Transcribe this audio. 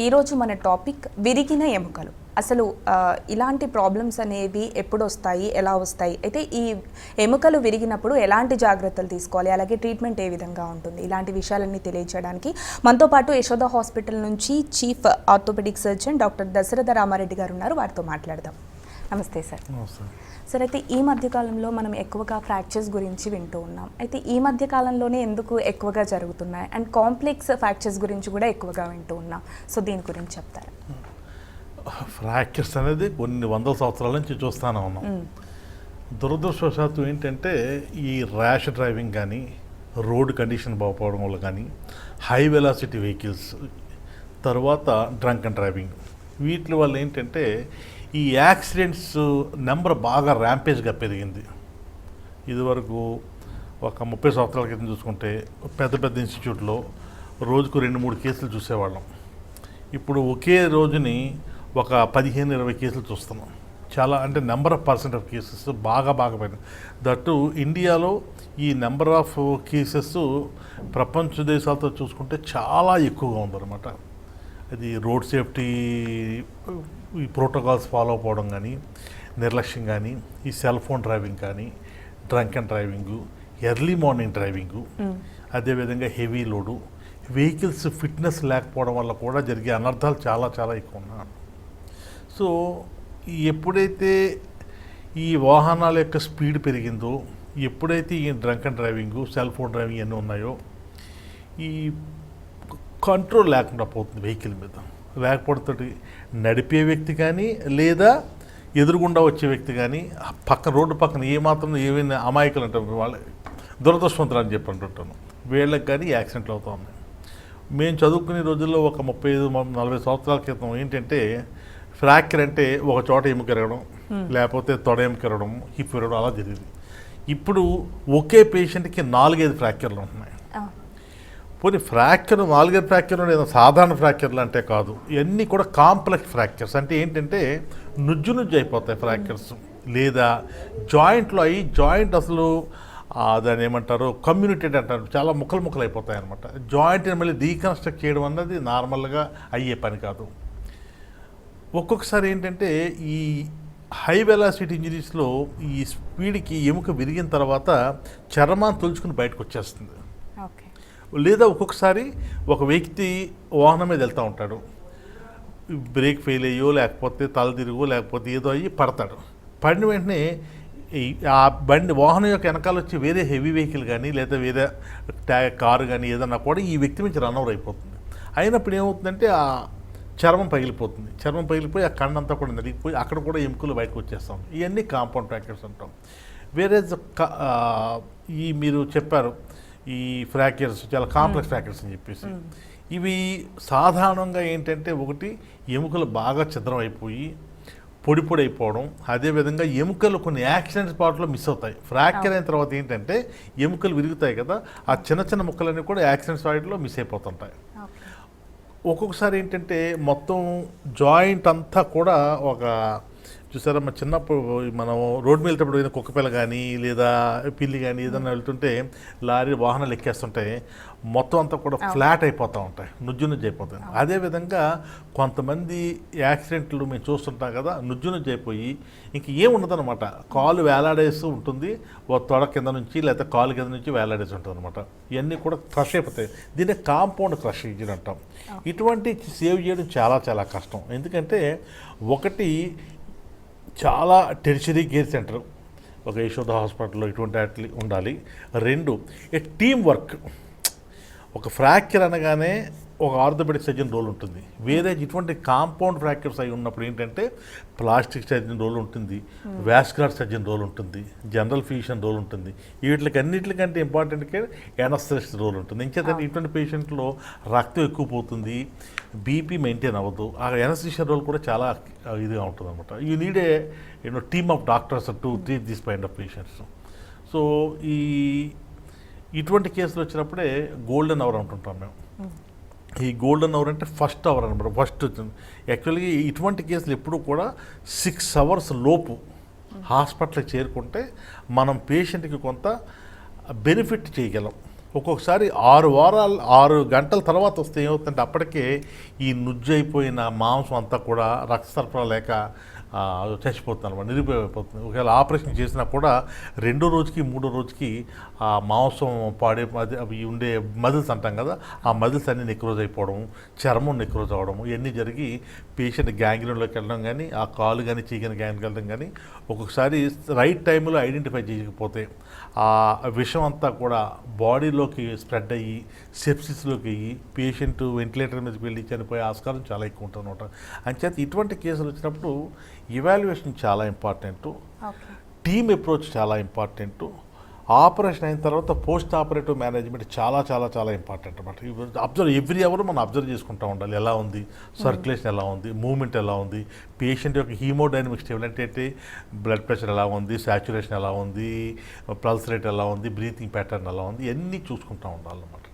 ఈరోజు మన టాపిక్ విరిగిన ఎముకలు. అసలు ఇలాంటి ప్రాబ్లమ్స్ అనేవి ఎప్పుడు వస్తాయి ఎలా వస్తాయి? అయితే ఈ ఎముకలు విరిగినప్పుడు ఎలాంటి జాగ్రత్తలు తీసుకోవాలి? అలాగే ట్రీట్మెంట్ ఏ విధంగా ఉంటుంది? ఇలాంటి విషయాలన్నీ తెలియజేయడానికి మనతో పాటు యశోద హాస్పిటల్ నుంచి chief orthopaedic surgeon doctor Dasaratha Ramareddy garu ఉన్నారు. వారితో మాట్లాడదాం. నమస్తే సార్. సార్ అయితే ఈ మధ్య కాలంలో మనం ఎక్కువగా ఫ్రాక్చర్స్ గురించి వింటూ ఉన్నాం. అయితే ఈ మధ్య కాలంలోనే ఎందుకు ఎక్కువగా జరుగుతున్నాయి? అండ్ కాంప్లెక్స్ ఫ్రాక్చర్స్ గురించి కూడా ఎక్కువగా వింటూ ఉన్నాం. సో దీని గురించి చెప్తారా? ఫ్రాక్చర్స్ అనేది కొన్ని వందల సంవత్సరాల నుంచి చూస్తానే ఉన్నాం. దురదృష్టవశాత్తు ఏంటంటే ఈ ర్యాష్ డ్రైవింగ్ కానీ రోడ్ కండిషన్ బాగుపోవడం వల్ల కానీ హై వెలాసిటీ వెహికల్స్ తర్వాత డ్రంక్ అండ్ డ్రైవింగ్ వీటి వల్ల ఏంటంటే ఈ యాక్సిడెంట్స్ నెంబర్ బాగా ర్యాంపేజ్గా పెరిగింది. ఇదివరకు ఒక ముప్పై సంవత్సరాల క్రితం చూసుకుంటే పెద్ద పెద్ద ఇన్స్టిట్యూట్లో రోజుకు రెండు మూడు కేసులు చూసేవాళ్ళం. ఇప్పుడు ఒకే రోజుని ఒక పదిహేను ఇరవై కేసులు చూస్తున్నాం. చాలా అంటే number of percent of cases బాగా బాగా పెరిగింది దట్టు ఇండియాలో ఈ నెంబర్ ఆఫ్ కేసెస్ ప్రపంచ దేశాలతో చూసుకుంటే చాలా ఎక్కువగా ఉందన్నమాట. అది రోడ్ సేఫ్టీ ఈ ప్రోటోకాల్స్ ఫాలో అవ్వడం కానీ నిర్లక్ష్యం కానీ ఈ సెల్ ఫోన్ డ్రైవింగ్ కానీ drunk and driving early morning driving అదేవిధంగా హెవీ లోడు వెహికల్స్ ఫిట్నెస్ లేకపోవడం వల్ల కూడా జరిగే అనర్థాలు చాలా చాలా ఎక్కువ ఉన్నాయి. సో ఎప్పుడైతే ఈ వాహనాల యొక్క స్పీడ్ పెరిగిందో ఎప్పుడైతే ఈ drunk and driving cell phone driving ఇవన్నీ ఉన్నాయో ఈ కంట్రోల్ లేకుండా పోతుంది వెహికల్ మీద. లేకపోతే నడిపే వ్యక్తి కానీ లేదా ఎదురుగుండా వచ్చే వ్యక్తి కానీ ఆ పక్క రోడ్డు పక్కన ఏమాత్రం ఏమైనా అమాయకులు అంటారు వాళ్ళ దురదృష్టవంతులు అని చెప్పి అంటుంటాను. వీళ్ళకి కానీ యాక్సిడెంట్లు అవుతూ ఉన్నాయి. మేము చదువుకునే రోజుల్లో ఒక ముప్పై ఐదు నలభై సంవత్సరాల క్రితం ఏంటంటే ఫ్రాక్చర్ అంటే ఒక చోట ఎముక ఎరగడం లేకపోతే తొడ ఎముక ఎరగడం హిప్ ఎరగడం అలా జరిగింది. ఇప్పుడు ఒకే పేషెంట్కి నాలుగైదు ఫ్రాక్చర్లు ఉంటున్నాయి. పోనీ ఫ్రాక్చర్ మాల్గర్ ఫ్రాక్చర్ ఏదో సాధారణ ఫ్రాక్చర్లు అంటే కాదు. ఇవన్నీ కూడా కాంప్లెక్స్ ఫ్రాక్చర్స్. అంటే ఏంటంటే నుజ్జు నుజ్జు అయిపోతాయి ఫ్రాక్చర్స్. లేదా జాయింట్లో అయ్యి జాయింట్ అసలు దాని దాన్ని ఏమంటారు కమ్యూనిటెడ్ అంటారు. చాలా ముక్కలు ముక్కలు అయిపోతాయి అనమాట జాయింట్ని మళ్ళీ డీకన్స్ట్రక్ట్ చేయడం అన్నది నార్మల్గా అయ్యే పని కాదు. ఒక్కొక్కసారి ఏంటంటే ఈ హై వెలాసిటీ ఇంజరీస్లో ఈ స్పీడ్కి ఎముక విరిగిన తర్వాత చర్మాన్ని తులుచుకుని బయటకు వచ్చేస్తుంది. ఓకే. లేదా ఒక్కొక్కసారి ఒక వ్యక్తి వాహనం మీద వెళ్తూ ఉంటాడు. బ్రేక్ ఫెయిల్ అయ్యో లేకపోతే తల తిరుగు లేకపోతే ఏదో అయ్యి పడతాడు. పడిన వెంటనే ఈ- ఆ బండి వాహనం యొక్క వెనకాల వచ్చి వేరే హెవీ వెహికల్ కానీ లేదా వేరే ట్యా కారు కానీ ఏదన్నా కూడా ఈ వ్యక్తి నుంచి రన్ ఓవర్ అయిపోతుంది. అయినప్పుడు ఏమవుతుందంటే ఆ చర్మం పగిలిపోతుంది. చర్మం పగిలిపోయి ఆ కండంతా కూడా నలిగిపోయి అక్కడ కూడా ఎముకలు బయటకు వచ్చేస్తాం. ఇవన్నీ కాంపౌండ్ ఫ్రాక్చర్స్ అంటాం. వేరే ఈ మీరు చెప్పారు ఈ ఫ్రాక్చర్స్ చాలా కాంప్లెక్స్ ఫ్రాక్చర్స్ అని చెప్పేసి. ఇవి సాధారణంగా ఏంటంటే ఒకటి ఎముకలు బాగా ఛిద్రం అయిపోయి పొడి పొడి అయిపోవడం అదేవిధంగా ఎముకలు కొన్ని యాక్సిడెంట్ స్పాట్లో మిస్ అవుతాయి. ఫ్రాక్చర్ అయిన తర్వాత ఏంటంటే ఎముకలు విరుగుతాయి కదా ఆ చిన్న చిన్న ముక్కలన్నీ కూడా యాక్సిడెంట్ స్పాట్లో మిస్ అయిపోతుంటాయి. ఒక్కొక్కసారి ఏంటంటే మొత్తం జాయింట్ అంతా కూడా ఒక చూసారా మన చిన్నప్పుడు మనం రోడ్డు మీద వెళ్తేప్పుడు ఏదైనా కుక్కపిల్ల కానీ లేదా పిల్లి కానీ ఏదైనా వెళ్తుంటే లారీ వాహనాలు ఎక్కేస్తుంటే మొత్తం అంతా కూడా ఫ్లాట్ అయిపోతూ ఉంటాయి. నుజ్జు నుజ్జు అయిపోతాయి. అదేవిధంగా కొంతమంది యాక్సిడెంట్లు మేము చూస్తుంటాం కదా నుజ్జు నుజ్జు అయిపోయి ఇంక ఏం ఉండదన్నమాట కాలు వేలాడేస్తూ ఉంటుంది. ఓ తొడ కింద నుంచి లేకపోతే కాలు కింద నుంచి వేలాడేసి ఉంటుంది అనమాట ఇవన్నీ కూడా క్రష్ అయిపోతాయి. దీన్ని కాంపౌండ్ క్రష్ ఇంజిన్ అంటాం. ఇటువంటి సేవ్ చేయడం చాలా చాలా కష్టం. ఎందుకంటే ఒకటి చాలా టెరిషరీ కేర్ సెంటర్ ఒక యశోద హాస్పిటల్లో ఇటువంటి ఉండాలి. రెండు ఏ టీం వర్క్ ఒక ఫ్రాక్చర్ అనగానే ఒక ఆర్థోపెడిక్ సర్జన్ రోల్ ఉంటుంది. వేరే ఇటువంటి కాంపౌండ్ ఫ్రాక్చర్స్ అయి ఉన్నప్పుడు ఏంటంటే ప్లాస్టిక్ సర్జన్ రోల్ ఉంటుంది వాస్కులర్ సర్జన్ రోల్ ఉంటుంది జనరల్ ఫిజిషియన్ రోల్ ఉంటుంది. వీటికి అన్నిటికంటే ఇంపార్టెంట్ కేర్ ఎనస్థెస్ట్ రోల్ ఉంటుంది. ఇంకేతంటే ఇటువంటి పేషెంట్లో రక్తం ఎక్కువ పోతుంది బీపీ మెయింటైన్ అవ్వదు. ఆ ఎనస్థిషియన్ రోల్ కూడా చాలా ఇదిగా ఉంటుంది అనమాట you need a you know team of doctors to treat this kind of patients so ఈ ఇటువంటి కేసులు వచ్చినప్పుడే గోల్డెన్ అవర్ అంటుంటాం మేము. ఈ గోల్డెన్ అవర్ అంటే ఫస్ట్ అవర్ అనమాట. ఫస్ట్ యాక్చువల్గా ఇటువంటి కేసులు ఎప్పుడూ కూడా సిక్స్ అవర్స్ లోపు హాస్పిటల్కి చేరుకుంటే మనం పేషెంట్కి కొంత బెనిఫిట్ చేయగలం. ఒక్కొక్కసారి ఆరు వారాలు ఆరు గంటల తర్వాత వస్తే ఏమవుతుందంటే అప్పటికే ఈ నుజ్జు అయిపోయిన మాంసం అంతా కూడా రక్త సరఫరా లేక చచ్చిపోతుంది అనమాట నిరుపయోగపోతుంది ఒకవేళ ఆపరేషన్ చేసినా కూడా రెండో రోజుకి మూడో రోజుకి ఆ మాంసం పాడే అది అవి ఉండే మజిల్స్ అంటాం కదా ఆ మజిల్స్ అన్నీ నెక్రోజ్ అయిపోవడం చర్మం నెక్రోజ్ అవ్వడం ఇవన్నీ జరిగి పేషెంట్ గ్యాంగ్రీన్లోకి వెళ్ళడం కానీ ఆ కాలు కానీ చీకని గ్యాంగ్కి వెళ్ళడం కానీ ఒక్కొక్కసారి రైట్ టైంలో ఐడెంటిఫై చేయకపోతే ఆ విషం అంతా కూడా బాడీలో బాడీలోకి స్ప్రెడ్ అయ్యి సెప్సిస్లోకి అయ్యి పేషెంట్ వెంటిలేటర్ మీదకి వెళ్ళి చనిపోయే ఆస్కారం చాలా ఎక్కువ ఉంటుంది అనమాట. అంచేత ఇటువంటి కేసులు వచ్చినప్పుడు ఇవాల్యుయేషన్ చాలా ఇంపార్టెంట్ టీమ్ అప్రోచ్ చాలా ఇంపార్టెంట్ ఆపరేషన్ అయిన తర్వాత పోస్ట్ ఆపరేటివ్ మేనేజ్మెంట్ చాలా చాలా చాలా ఇంపార్టెంట్ అనమాట అబ్జర్వ్ ఎవ్రీ అవర్ మనం అబ్జర్వ్ చేసుకుంటూ ఉండాలి. ఎలా ఉంది? సర్క్యులేషన్ ఎలా ఉంది? మూమెంట్ ఎలా ఉంది? పేషెంట్ యొక్క హీమోడైనమిక్ స్టెబిలిటీ బ్లడ్ ప్రెషర్ ఎలా ఉంది? సాచురేషన్ ఎలా ఉంది? పల్స్ రేట్ ఎలా ఉంది? బ్రీతింగ్ ప్యాటర్న్ ఎలా ఉంది? ఇవన్నీ చూసుకుంటూ ఉండాలన్నమాట.